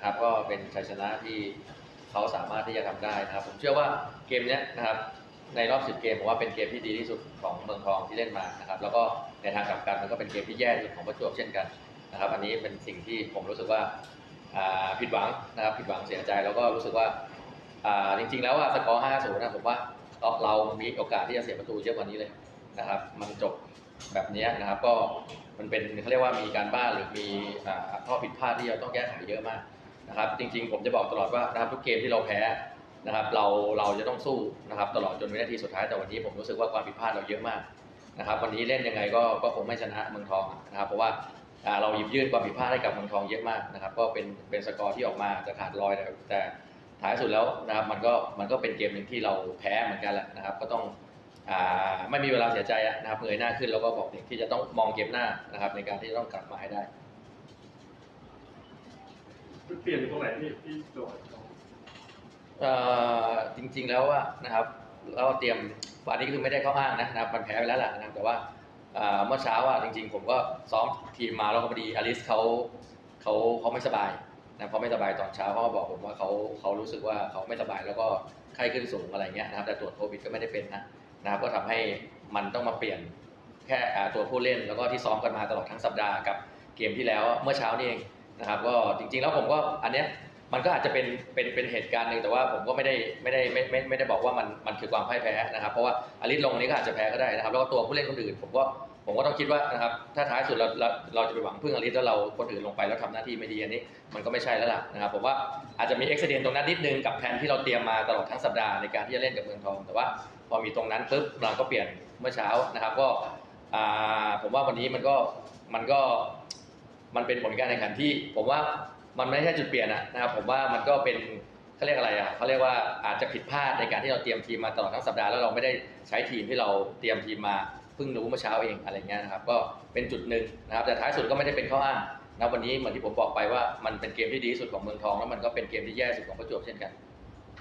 นะครับ ก็เป็นชัยชนะที่เขาสามารถที่จะทำได้นะครับ ผมเชื่อว่าเกมนี้นะครับ ในรอบ 10 เกมผมว่าเป็นเกมที่ดีที่สุดของเมืองทองที่เล่นมานะครับ แล้วก็ในทางกลับกันมันก็เป็นเกมที่แย่ที่สุดของประจวบเช่นกันนะครับ อันนี้เป็นสิ่งที่ผมรู้สึกว่าผิดหวังนะครับผิดหวังเสียใจแล้วก็รู้สึกว่าจริงๆ แล้วว่าสกอร์ 5-0 นะผมว่าเรามีโอกาสที่จะเสียประตูเยอะกว่านี้เลยนะครับ มันจบแบบนี้นะครับก็มันเป็นเขาเรียกว่ามีการบ้านหรือมีข้อผิดพลาดที่เราต้องแก้ไขเยอะมาก นะครับจริงๆ ผมจะบอกตลอดว่านะครับทุกเกมที่เราแพ้นะครับเราเราจะต้องสู้นะครับตลอดจนวินาทีสุดท้ายแต่วันนี้ผมรู้สึกว่าความผิดพลาดเราเยอะมากนะครับวันนี้เล่นยังไงก็ก็คงไม่ชนะเมืองทองนะครับเพราะว่าเราหยิบยื่นความผิดพลาดให้กับเมืองทองเยอะมากนะครับก็เป็นเป็นสกอร์ที่ออกมาจะขาดลอยแต่แต่ท้ายสุดแล้วนะครับมันก็มันก็เป็นเกมหนึ่งที่เราแพ้เหมือนกันแหละนะครับก็ต้องไม่มีเวลาเสียใจนะครับเงยหน้าขึ้นแล้วก็บอกเด็กที่จะต้องมองเกมหน้านะครับในการที่จะต้องกลับมาให้ได้ เปลี่ยนตรงไหนที่ที่โจทย์เอ่อจริง ๆแล้วอะนะครับ เราเตรียมอันนี้คือไม่ได้เข้าอ้างนะนะครับมันแพ้ไปแล้วแหละนะครับแต่ว่าเอ่อเมื่อเช้าอะจริง ๆ ผมก็ซ้อมทีมมาแล้วก็พอดีอลิสเขาเขาเขาไม่สบายนะเขาไม่สบายตอนเช้าเขาก็บอกผมว่าเขาเขารู้สึกว่าเขาไม่สบายแล้วก็ไข้ขึ้นสูงอะไรเงี้ยนะครับแต่ตรวจโควิดก็ไม่ได้เป็นนะนะครับก็ทำให้มันต้องมาเปลี่ยนแค่อ่าตัวผู้เล่น แล้วก็ที่ซ้อมกันมาตลอดทั้งสัปดาห์กับเกมที่แล้วเมื่อเช้านี่เอง นะครับก็จริงๆแล้วผมก็อันเนี้ยมันก็อาจจะเป็นเป็นเป็นเหตุการณ์หนึ่งแต่ว่าผมก็ไม่ได้ไม่ได้ไม่ไม่ไม่ได้บอกว่ามันมันคือความพ่ายแพ้นะครับเพราะว่าอลิสลงนี้ก็อาจจะแพ้ก็ได้นะครับแล้วก็ตัวผู้เล่นคนอื่นผมก็ผมก็ต้องคิดว่านะครับถ้าท้ายสุดเราเราเราจะไปหวังพึ่งอลิสแล้วเราคนอื่นลงไปแล้วทำหน้าที่ไม่ดีอันนี้มันก็ไม่ใช่แล้วล่ะนะครับผมว่าอาจจะมีเอ็กซิเดนตรงนั้นนิดนึงกับแผนที่เราเตรียมมาตลอดทั้งสัปดาห์ในการที่จะเล่นกับเมืองทอง แต่ว่าพอมีตรงนั้นปุ๊บเราก็เปลี่ยนเมื่อเช้านะครับก็อ่าผมว่าวันนี้มันก็มันก็ มันเป็นผลการแข่งขันที่ ผมว่ามันไม่ใช่จุดเปลี่ยนอะนะครับผมว่ามันก็เป็นเขาเรียกอะไรอะเขาเรียกว่าอาจจะผิดพลาดในการที่เราเตรียมทีมมาตลอดทั้งสัปดาห์แล้วเราไม่ได้ใช้ทีมที่เราเตรียมทีมมาเพิ่งรู้เมื่อเช้าเองอะไรเงี้ยนะครับก็เป็นจุดหนึ่งนะครับแต่ท้ายสุดก็ไม่ได้เป็นข้ออ้างนะวันนี้เหมือนที่ผมบอกไปว่ามันเป็นเกมที่ดีที่สุดของเมืองทองแล้วมันก็เป็นเกมที่แย่สุดของประจวบเช่นกัน